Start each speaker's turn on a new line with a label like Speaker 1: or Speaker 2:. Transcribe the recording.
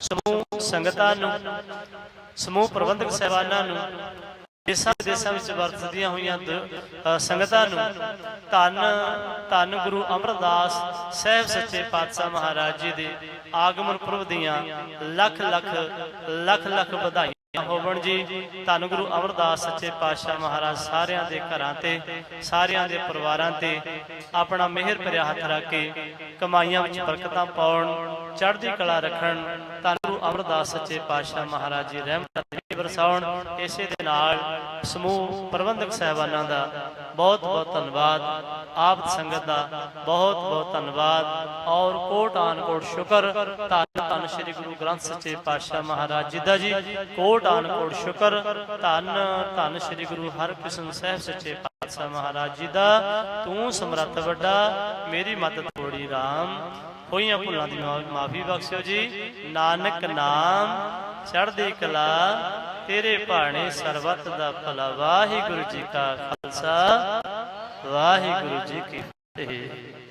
Speaker 1: ਸਮੂਹ ਸੰਗਤਾਂ ਨੂੰ, ਸਮੂਹ ਪ੍ਰਬੰਧਕ ਸਹਿਬਾਨਾਂ ਨੂੰ, ਦੇਸਾਂ ਵਿਦੇਸਾਂ ਵਿੱਚ ਵਰਤਦੀਆਂ ਹੋਈਆਂ ਸੰਗਤਾਂ ਨੂੰ ਧੰਨ ਧੰਨ ਗੁਰੂ ਅਮਰਦਾਸ ਸਾਹਿਬ ਸੱਚੇ ਪਾਤਸ਼ਾਹ ਮਹਾਰਾਜ ਜੀ ਦੇ ਆਗਮਨ ਪੁਰਬ ਦੀਆਂ ਲੱਖ ਲੱਖ ਲੱਖ ਲੱਖ ਵਧਾਈਆਂ। ਹੋਵਣ ਜੀ? ਧੰਨ ਗੁਰੂ ਅਮਰਦਾਸ ਸੱਚੇ ਪਾਤਸ਼ਾਹ ਮਹਾਰਾਜ ਸਾਰਿਆਂ ਦੇ ਘਰਾਂ ਤੇ, ਸਾਰਿਆਂ ਦੇ ਪਰਿਵਾਰਾਂ ਤੇ ਆਪਣਾ ਮਿਹਰ ਭਰਿਆ ਹੱਥ ਰੱਖ ਕੇ ਕਮਾਈਆਂ ਵਿੱਚ ਬਰਕਤਾਂ ਪਾਉਣ, ਚੜ੍ਹਦੀ ਕਲਾ ਰੱਖਣ, ਧੰਨ ਗੁਰੂ ਅਮਰਦਾਸ ਸੱਚੇ ਪਾਤਸ਼ਾਹ ਮਹਾਰਾਜ ਜੀ ਰਹਿਮਤਾਂ ਵਰਸਾਉਣ, ਇਸੇ ਦੇ ਨਾਲ ਸਮੂਹ ਪ੍ਰਬੰਧਕ ਸਹਿਬਾਨਾਂ ਦਾ ਬਹੁਤ ਬਹੁਤ ਧੰਨਵਾਦ। ਆਪ ਸੰਗਤ ਦਾ ਬਹੁਤ ਬਹੁਤ ਧੰਨਵਾਦ। ਔਰ ਕੋਟ ਕੋਟ ਸ਼ੁਕਰ। ਧੰਨ ਧੰਨ ਸ੍ਰੀ ਗੁਰੂ ਗ੍ਰੰਥ ਸੱਚੇ ਪਾਤਸ਼ਾਹ ਮਹਾਰਾਜ ਜੀ ਦਾ ਜੀ। ਕੋਟ ਕੋਟ ਸ਼ੁਕਰ। ਧੰਨ ਧੰਨ ਸ੍ਰੀ ਗੁਰੂ ਹਰਕ੍ਰਿਸ਼ਨ ਸਾਹਿਬ ਸੱਚੇ ਪਾਤਸ਼ਾਹ ਮਹਾਰਾਜ ਜੀ ਦਾ। ਤੂੰ ਸਮਰੱਥ ਵੱਡਾ, ਮੇਰੀ ਮਦਦ ਥੋੜੀ RAM ਹੋਈਆਂ ਭੁੱਲਾਂ ਦੀ ਮਾਫੀ ਬਖਸ਼ਿਓ ਜੀ। ਨਾਨਕ ਨਾਮ, ਚੜ੍ਹਦੀ ਕਲਾ, ਤੇਰੇ ਭਾਣੇ ਸਰਬਤ ਦਾ ਭਲਾ ਵਾਹਿਗੁਰੂ ਜੀ ਕਾ ਖਾਲਸਾ। ਵਾਹਿਗੁਰੂ ਜੀ ਕੀ ਫਤਿਹ।